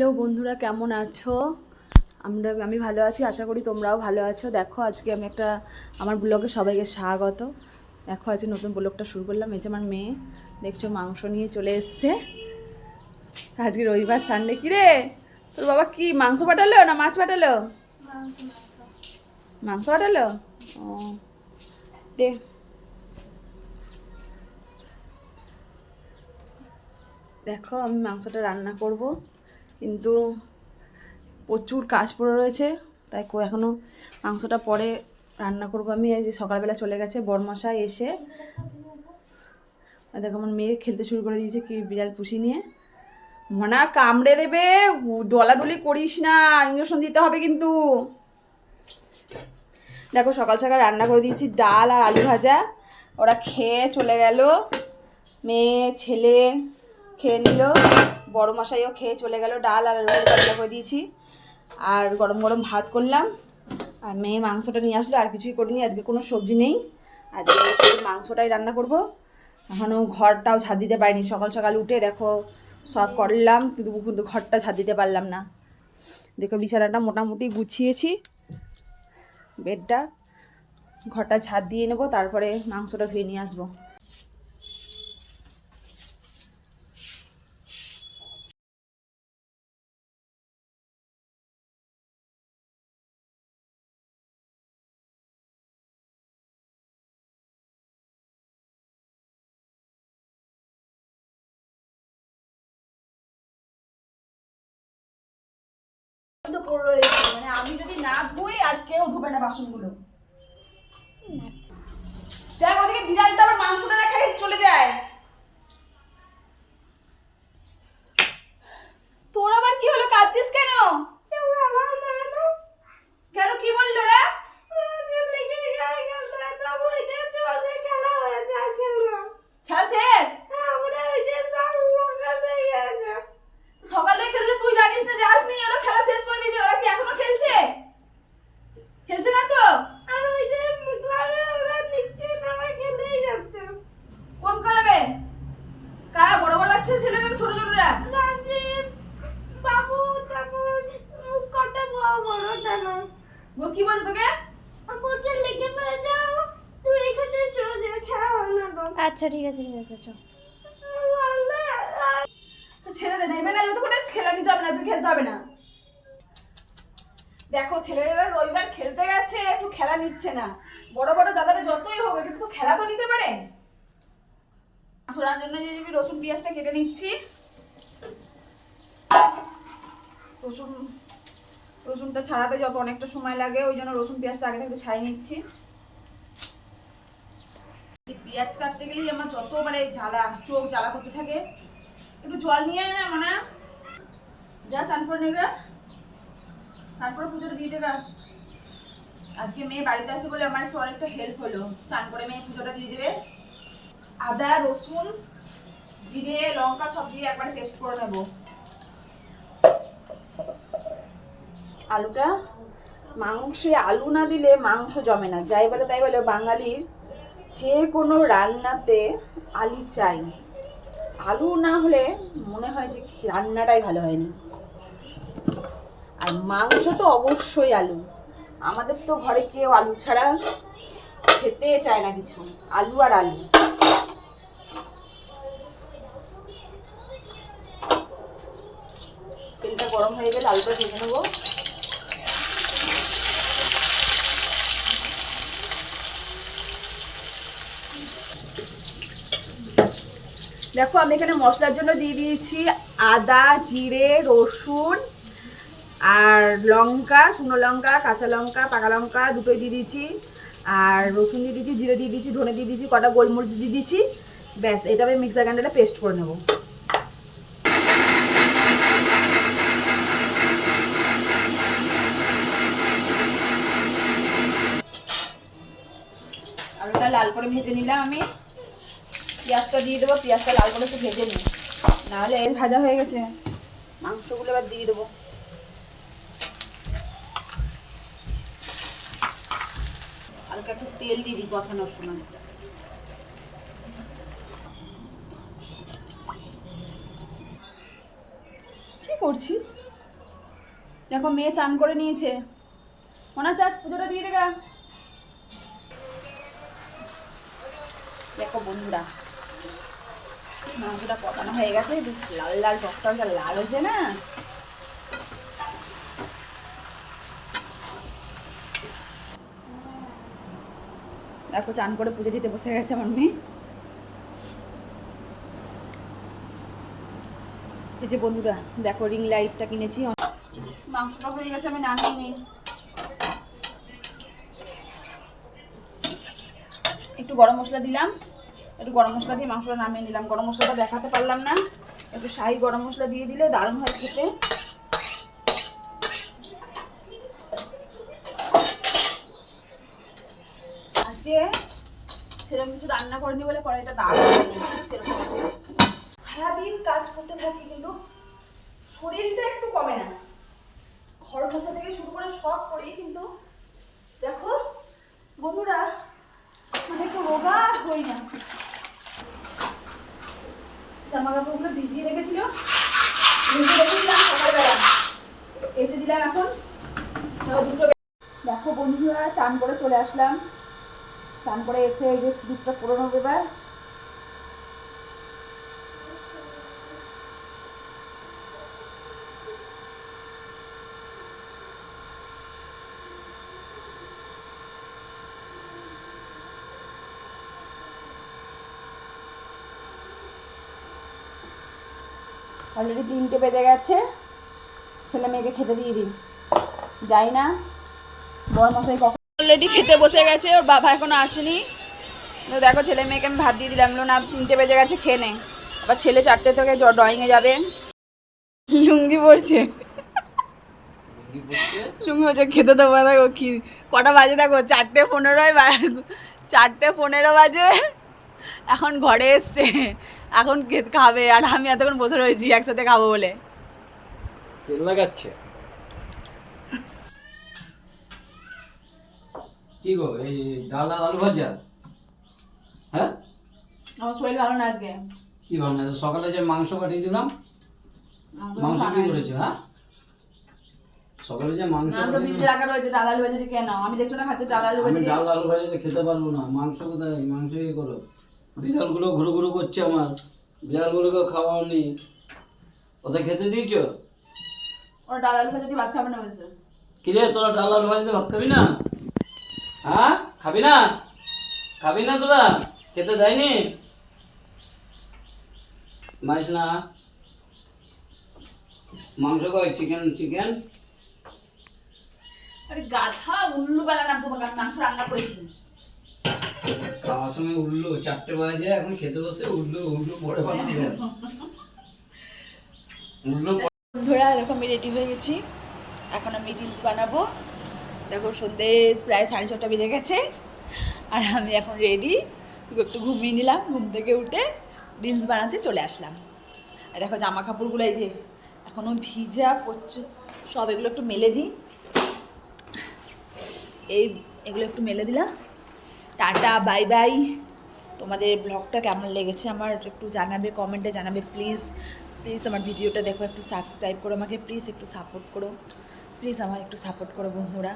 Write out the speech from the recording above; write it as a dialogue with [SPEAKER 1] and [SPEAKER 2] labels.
[SPEAKER 1] Hello বন্ধুরা, কেমন আছো? আমরা, আমি ভালো আছি, আশা করি তোমরাও ভালো আছো। দেখো, আজকে আমি একটা, আমার ব্লগে সবাইকে স্বাগত। দেখো, আজকে নতুন ব্লগটা শুরু করলাম। এই যে আমার মেয়ে, দেখছ, মাংস নিয়ে চলে এসছে। আজকে রবিবার সানডে কি রে? তোর বাবা কি, মাংস পাঠালো না মাছ পাঠালো? মাংস পাঠালো? ও, দে। দেখো, আমি মাংসটা রান্না করব। কিন্তু প্রচুর কাজ পড়ে রয়েছে। তাই কো এখনও মাংসটা পরে রান্না করব আমি। এই যে সকালবেলা চলে গেছে বরমশাই এসে। দেখো আমার মেয়ে খেলতে শুরু করে দিয়েছে কি বিড়াল পুষি নিয়ে। মনা কামড়ে দেবে ডলাডলি করিস না, ইঞ্জেকশন দিতে হবে কিন্তু। দেখো সকাল সকাল রান্না করে দিয়েছি ডাল আর আলু ভাজা। ওরা খেয়ে চলে গেল। মেয়ে, ছেলে খেয়ে নিল। বড় মশাইও খেয়ে চলে গেল, ডাল আর ভাজা রান্না করে দিয়েছি। আর গরম গরম ভাত করলাম। আর মেয়ে মাংসটা নিয়ে আসলো, আর কিছুই করিনি, আজকে কোনো সবজি নেই। আজকে মাংসটাই রান্না করব। এখনও ঘরটাও ঝাড় দিতে পারিনি, সকাল সকাল উঠে দেখো সব করলাম, কিন্তু কিন্তু ঘরটা ঝাড় দিতে পারলাম না। দেখো বিছানাটা মোটামুটি গুছিয়েছি, বেডটা, ঘরটা ছাদ দিয়ে নেব, তারপরে মাংসটা ধুয়ে নিয়ে আসব। তো পড়ে রয়েছে। মানে আমি যদি না ধুই আর কেউ ধুবে না বাসনগুলো। দেখ ওদিকে বিড়ালটা আবার মাংসটা না খেয়ে চলে যায় তোর আবার কি হলো কাঁদছিস কেন কেন কি বলল রে খেলা শেষ সকাল থেকে খেলেছে তুই জানিস না যাসনি ওরা খেলা শেষ করে দিয়েছে ওরা কি এখনও খেলছে খেলছে না তো কোন খেলাবে কারা বড় বড় বাচ্চা ছেলে না ছোট ছোটরা ও কি বলছে তোকে
[SPEAKER 2] আচ্ছা ঠিক আছে ঠিক আছে, চল।
[SPEAKER 1] খেলা নিতে হবে না, তুই হবে না। দেখো, ছেলেরা খেলতে গেছে, একটু খেলা নিচ্ছে না। যতই হোক, একটু তো খেলা তো নিতে পারে। জন্য যে আমি রসুন কেটে নিচ্ছি। রসুন, রসুনটা ছাড়াতে যত অনেকটা সময় লাগে, ওই জন্য রসুন, পেঁয়াজটা আগে থাকতে ছাড়িয়ে নিচ্ছি। পেঁয়াজ কাটতে গেলেই আমার যত মানে জ্বালা, চোখ জ্বালা করতে থাকে। একটু জল নিয়ে আয় না মানে। যা, চান করে নেবে তারপরে পুজোটা দিয়ে দেবে আজকে মেয়ে বাড়িতে আছে বলে আমার একটু অনেকটা হেল্প হলো। চান করে মেয়ে পুজোটা দিয়ে দেবে। আদা, রসুন, জিরে, লঙ্কা সব দিয়ে একবার পেস্ট করে নেব। আলুটা মাংসে আলু না দিলে মাংস জমে না। যাই বলে তাই বলে বাঙালির যে কোনো রান্নাতে আলু চাই। আলু না হলে মনে হয় যে রান্নাটাই ভালো হয়নি। আর মাংস তো অবশ্যই আলু। আমাদের তো ঘরে কেউ আলু ছাড়া খেতে চায় না কিছু, আলু আর আলু। তেলটা গরম হয়ে গেলে আলুটা ভেজে নেব। দেখো, আমি এখানে মশলার জন্য দিয়ে দিয়েছি আদা, জিরে, রসুন আর লঙ্কা, শুকনো লঙ্কা, কাঁচা লঙ্কা, পাকা লঙ্কা দুটোই দিয়ে দিয়েছি। আর রসুন দিয়ে দিয়েছি, জিরে দিয়ে দিয়েছি, ধনে দিয়ে দিয়েছি, কটা গোলমরিচ দিয়ে দিয়েছি। ব্যাস, এটা আমি মিক্সার গ্রাইন্ডারে পেস্ট করে নেব। লাল করে ভেজে নিলাম আমি। পেঁয়াজটা দিয়ে দেবো, পেঁয়াজটা লাল করে একটু ভেজে নিই। নাহলে এর ভাজা হয়ে গেছে। মাংসগুলো এবার দিয়ে দেবো। হালকা একটু তেল দিয়ে দিই কষানোর সময়। কি করছিস? দেখো মেয়ে চান করে নিয়েছে। মনে হচ্ছে আজ পুজোটা দিয়ে দেগা দেখো বন্ধুরা মাংসটা কষানো হয়ে গেছে, বেশ লাল লাল টকটকা লাল হয়েছে না? দেখো, চান করে পুজো দিতে বসে গেছে আমার মেয়ে। এই যে বন্ধুরা, দেখো রিং লাইটটা কিনেছি। মাংসটা হয়ে গেছে, আমি নামিয়ে নিই। একটু গরম মশলা দিলাম। একটু গরম মশলা দিয়ে মাংসটা নামিয়ে নিলাম। গরম মশলাটা দেখাতে পারলাম না। একটু শাহি গরম মশলা দিয়ে দিলে দারুণ হয় খেতে। আজকে সেরকম কিছু রান্না করিনি বলে কড়াইটা দারুণ হয়নি, সেরকম সারাদিন কাজ করতে থাকি কিন্তু শরীরটা একটু কমে না। ঘর মোছা থেকে শুরু করে সব করি কিন্তু দেখো বন্ধুরা মানে একটু রোগা আর হই না। জামা কাপড়গুলো ভিজিয়ে রেখেছিল। ভিজিয়ে রেখে দিলাম সকালবেলা। কেচে দিলাম এখন। দুটো দেখো বন্ধুরা, চান করে চলে আসলাম। চান করে এসে এই যে স্লিপটা পুরোনো এবার। অলরেডি তিনটে বেজে গেছে। ছেলে মেয়েকে খেতে দিয়ে দিন। যাই না বড় মশাই কখন অলরেডি খেতে বসে গেছে ওর বাবা এখনও আসেনি। তো দেখো ছেলে মেয়েকে আমি ভাত দিয়ে দিলাম। না তিনটে বেজে গেছে খেয়ে নে। আবার ছেলে চারটে থেকে ড্রয়িংয়ে যাবে। লুঙ্গি পড়ছে লুঙ্গি পড়ছে খেতে দেবো। দেখো কি কটা বাজে দেখো চারটে পনেরোয় চারটে পনেরো বাজে। এখন ঘরে এসছে এখন খাবে আর আমি এতক্ষণ বসে রয়েছি একসাথে খাব বলে।
[SPEAKER 3] তেল লাগাচ্ছে। কি গো এই ডাল আর আলু ভাজা? হ্যাঁ?
[SPEAKER 1] আমার শরীর ভালো না আজকে।
[SPEAKER 3] কি ভাবনা সকালে যে মাংস পাঠিয়ে দিলাম মাংস কি করেছ হ্যাঁ? সকালে যে মাংস
[SPEAKER 1] না তো ভিজে রাখা রয়েছে ডাল আলু ভাজি কেন? আমি দেখছ না খাচ্ছি ডাল আলু
[SPEAKER 3] আমি ডাল আলু ভাজা খেতে পারব না মাংস কোথায়? মাংস কি করো? বিড়ালগুলো ঘুরু ঘুরু করছে আমার। বিড়ালগুলোকে খাওয়াও নি ওদের খেতে দিয়েছ?
[SPEAKER 1] ওরা ডাল আলু ভাজি ভাত খাবে না বলছে।
[SPEAKER 3] কি রে তোরা ডাল আলু ভাজা দিয়ে ভাত খাবি না? হ্যাঁ? খাবি না? খাবি না তোরা? খেতে দেয়নি? মারিস না? মাংস কয়? Chicken chicken?
[SPEAKER 1] আরে গাধা উল্লু বেলা নাম তোমাকে মাংস রান্না করেছি।
[SPEAKER 3] খাওয়ার সময় উঠল, চারটে বাজে, এখন খেতে বসে উঠল উঠল পরে বানাবে। উঠল
[SPEAKER 1] বন্ধুরা, দেখো আমি রেডি হয়ে গেছি। এখন আমি রিলস বানাবো। দেখো সন্ধে প্রায় সাড়ে ছটা বেজে গেছে। আর আমি এখন রেডি একটু ঘুমিয়ে নিলাম, ঘুম থেকে উঠে রিলস বানাতে চলে আসলাম। আর দেখো জামা কাপড়গুলো এই যে এখনও ভিজা পড়ছে সব এগুলো একটু মেলে দিই। এই, এগুলো একটু মেলে দিলাম। Tata, bye bye. তোমাদের ব্লগটা কেমন লেগেছে আমার একটু জানাবে, কমেন্টে জানাবে প্লিজ প্লিজ আমার ভিডিওটা দেখো, একটু সাবস্ক্রাইব করো আমাকে প্লিজ একটু সাপোর্ট করো। প্লিজ আমার একটু সাপোর্ট করো বন্ধুরা।